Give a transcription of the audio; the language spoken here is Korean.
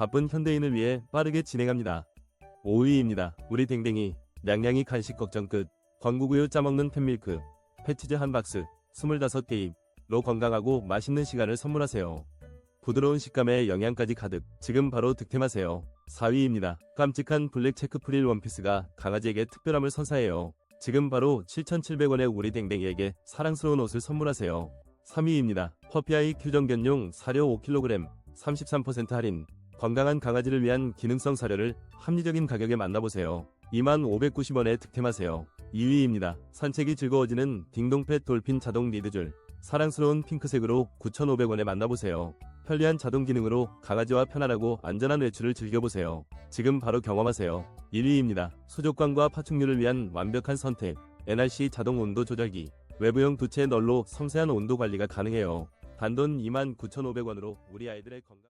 바쁜 현대인을 위해 빠르게 진행합니다. 5위입니다. 우리 댕댕이 냥냥이 간식 걱정 끝 광고구유 짜먹는 팬밀크 패치즈 한 박스 25개입로 건강하고 맛있는 시간을 선물하세요. 부드러운 식감에 영양까지 가득 지금 바로 득템하세요. 4위입니다. 깜찍한 블랙 체크 프릴 원피스가 강아지에게 특별함을 선사해요. 지금 바로 7,700원의 우리 댕댕이에게 사랑스러운 옷을 선물하세요. 3위입니다. 퍼피아이 큐정견용 사료 5kg 33% 할인 건강한 강아지를 위한 기능성 사료를 합리적인 가격에 만나보세요. 2590원에 득템하세요. 2위입니다. 산책이 즐거워지는 딩동펫 돌핀 자동 리드줄 사랑스러운 핑크색으로 9,500원에 만나보세요. 편리한 자동 기능으로 강아지와 편안하고 안전한 외출을 즐겨보세요. 지금 바로 경험하세요. 1위입니다. 수족관과 파충류를 위한 완벽한 선택. NRC 자동 온도 조절기. 외부형 두채 널로 섬세한 온도 관리가 가능해요. 단돈 29,500원으로 우리 아이들의 건강